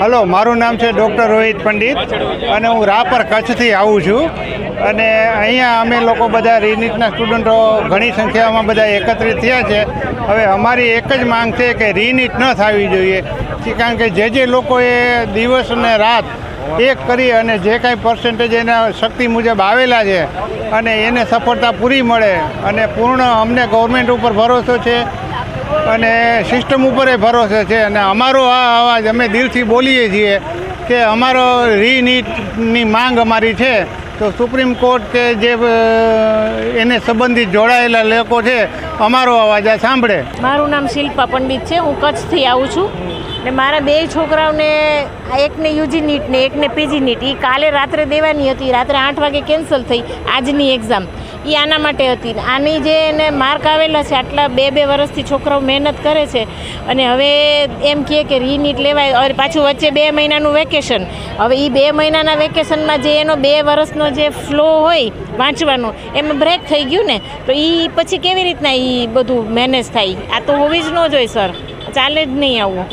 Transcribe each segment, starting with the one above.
Hello, મારું નામ છે ડૉક્ટર રોહિત પંડિત અને હું રાપર કચ્છથી આવું છું. અને અહીંયા અમે લોકો બધા રીનીટના સ્ટુડન્ટો ઘણી સંખ્યામાં બધા એકત્રિત થયા છે. હવે અમારી એક જ માંગ છે કે રીનીટ ન થવી જોઈએ. કારણ કે જે જે લોકોએ દિવસ અને રાત એક કરી અને જે કાંઈ પર્સન્ટેજ એના શક્તિ મુજબ આવેલા છે અને એને સફળતા પૂરી મળે અને પૂર્ણ અમને ગવર્મેન્ટ ઉપર ભરોસો છે અને સિસ્ટમ ઉપર એ ભરોસો છે અને અમારો આ અવાજ અમે દિલથી બોલીએ છીએ કે અમારો રીનીટની માંગ અમારી છે. તો સુપ્રીમ કોર્ટ કે જે એને સંબંધિત જોડાયેલા લોકો છે, અમારો અવાજ આ સાંભળે. મારું નામ શિલ્પા પંડિત છે, હું કચ્છથી આવું છું. ને મારા બે છોકરાઓને એકને યુજી નીટ ને એકને પીજી નીટ એ કાલે રાત્રે દેવાની હતી, રાત્રે આઠ વાગે કેન્સલ થઈ, આજની એક્ઝામ એ આના માટે હતી. આની જે એને માર્ક આવેલા છે, આટલા બે બે વર્ષથી છોકરાઓ મહેનત કરે છે, અને હવે એમ કહે કે રીનીટ લેવાય પાછું વચ્ચે બે મહિનાનું વેકેશન હવે એ બે મહિનાના વેકેશનમાં જે એનો બે વર્ષનો જે ફ્લો હોય વાંચવાનો એમાં બ્રેક થઈ ગયું ને તો એ પછી કેવી રીતના એ બધું મેનેજ થાય? આ તો હોવી જ ન જોઈએ સર ચાલે જ નહીં આવું.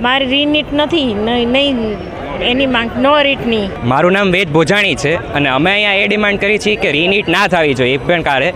મારી રીનીટ નથી નહીં નહીં એની માંગ નો રીટની. મારું નામ વેદ ભોજાણી છે અને અમે અહીંયા એ ડિમાન્ડ કરી છીએ કે રીનીટ ના થવી જોઈએ. એક પણ કારે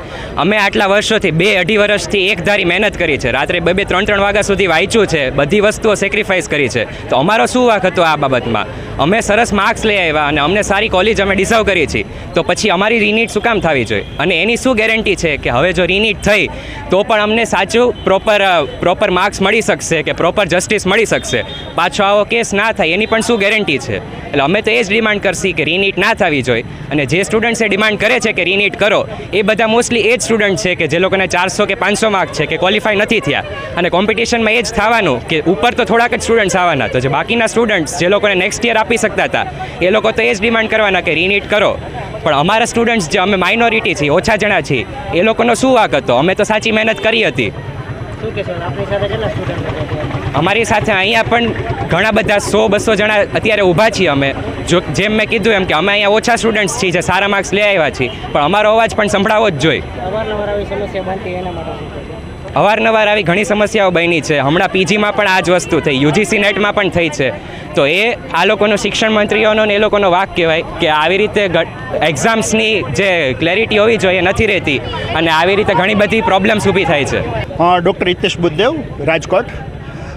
અમે આટલા વર્ષોથી બે અઢી વર્ષથી એક ધારી મહેનત કરી છે. રાત્રે બે બે ત્રણ ત્રણ વાગ્યા સુધી વાંચ્યું છે, બધી વસ્તુઓ સેક્રિફાઈસ કરી છે. તો અમારો શું વાક હતો આ બાબતમાં? અમે સરસ માર્ક્સ લઈ આવ્યા અને અમને સારી કોલેજ અમે ડિઝર્વ કરી છીએ. તો પછી અમારી રીનીટ શું કામ થવી જોઈએ? અને એની શું ગેરંટી છે કે હવે જો રીનીટ થઈ, તો પણ અમને સાચું પ્રોપર પ્રોપર માર્ક્સ મળી શકશે કે પ્રોપર જસ્ટિસ મળી શકશે? પાછો આવો કેસ ના થાય, એની પણ શું ગેરંટી છે. એટલે અમે તો એ જ ડિમાન્ડ કરશી કે રીનીટ ના થવી જોઈએ. અને જે સ્ટુડન્ટ્સે ડિમાન્ડ કરે છે કે રીનીટ કરો, એ બધા મોસ્ટલી એ જ સ્ટુડન્ટ છે કે જે લોકોને ચારસો કે પાંચસો માર્ક છે કે ક્વોલિફાય નથી થયા. અને કોમ્પિટિશનમાં એ જ થવાનું કે ઉપર તો થોડાક જ સ્ટુડન્ટ્સ આવવાના. તો જે બાકીના સ્ટુડન્ટ્સ જે લોકોને નેક્સ્ટ યર આપી શકતા હતા, એ લોકો તો એ જ ડિમાન્ડ કરવાના કે રીનીટ કરો. પણ અમારા સ્ટુડન્ટ્સ જે અમે માઇનોરિટી છીએ, ઓછા જણા છીએ, એ લોકોનો શું વાક હતો? અમે તો સાચી મહેનત કરી હતી. અમારી સાથે અહીંયા પણ ઘણા બધા સો બસો જણા અત્યારે ઊભા છીએ અમે. જો જેમ મેં કીધું એમ કે અમે અહીંયા ઓછા સ્ટુડન્ટ્સ છીએ જે સારા માર્ક્સ લઈ આવ્યા છીએ. પણ અમારો અવાજ પણ સંભળાવો જ જોઈએ અવારનવાર આવી ઘણી સમસ્યાઓ બની છે. હમણાં પીજીમાં પણ આ જ વસ્તુ થઈ. યુજીસી નેટમાં પણ થઈ છે. તો એ આ લોકોનો શિક્ષણ મંત્રીઓનો ને એ લોકોનો વાક કહેવાય કે આવી રીતે એક્ઝામ્સની જે ક્લેરિટી હોવી જોઈએ નથી રહેતી. અને આવી રીતે ઘણી બધી પ્રોબ્લેમ્સ ઊભી થાય છે. ડૉક્ટર હિતેશ બુદ્ધદેવ, રાજકોટ.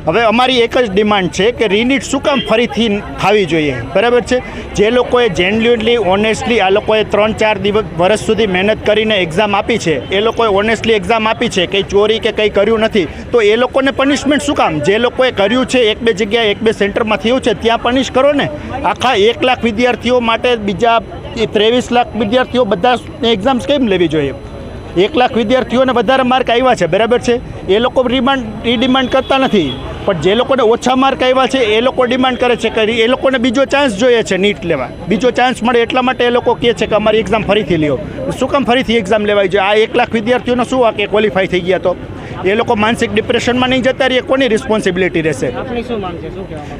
હવે અમારી એક જ ડિમાન્ડ છે કે રીનીટ શું કામ ફરીથી થવી જોઈએ. બરાબર છે? જે લોકોએ જેન્યુઅનલી ઓનેસ્ટલી આ લોકોએ ત્રણ ચાર દિવસ, વર્ષ સુધી મહેનત કરીને એક્ઝામ આપી છે, એ લોકોએ ઓનેસ્ટલી એક્ઝામ આપી છે, કંઈ ચોરી કે કંઈ કર્યું નથી, તો એ લોકોને પનિશમેન્ટ શું કામ? જે લોકોએ કર્યું છે, એક બે જગ્યાએ, એક બે સેન્ટરમાં થયું છે, ત્યાં પનિશ કરો ને. આખા એક લાખ વિદ્યાર્થીઓ માટે બીજા ત્રેવીસ લાખ વિદ્યાર્થીઓ બધા એક્ઝામ્સ કેમ લેવી જોઈએ? એક લાખ વિદ્યાર્થીઓને વધારે માર્ક આવ્યા છે બરાબર છે? એ લોકો રિમાન્ડ રીડિમાન્ડ કરતા નથી. પણ જે લોકોને ઓછા માર્ક આવ્યા છે એ લોકો ડિમાન્ડ કરે છે કે એ લોકોને બીજો ચાન્સ જોઈએ છે નીટ લેવા. બીજો ચાન્સ મળે એટલા માટે એ લોકો કહે છે કે અમારી એક્ઝામ ફરીથી લ્યો. શું કામ ફરીથી એક્ઝામ લેવાય જોઈએ આ એક લાખ વિદ્યાર્થીઓનો શું આ કે ક્વોલિફાય થઈ ગયા તો. એ લોકો માનસિક ડિપ્રેશનમાં નહીં જતા રહીએ કોની રિસ્પોન્સિબિલિટી રહેશે?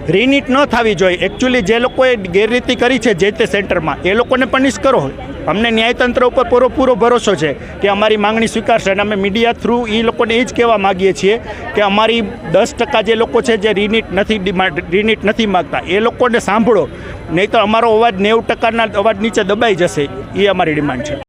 રીનીટ ન થવી જોઈએ. એકચ્યુઅલી જે લોકોએ ગેરરીતિ કરી છે જે તે સેન્ટરમાં એ લોકોને પનિશ કરો. અમને ન્યાયતંત્ર ઉપર પૂરો પૂરો ભરોસો છે કે અમારી માંગણી સ્વીકારશે અને અમે મીડિયા થ્રુ એ લોકોને એ જ કહેવા માગીએ છીએ કે અમારી દસ ટકા જે લોકો છે જે રિનીટ નથી ડિમાન્ડ, રિનીટ નથી માગતા, એ લોકોને સાંભળો. નહીં તો અમારો અવાજ નેવું ટકાના અવાજ નીચે દબાઈ જશે. એ અમારી ડિમાન્ડ છે.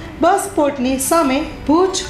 બસ પોર્ટની સામે ભુજ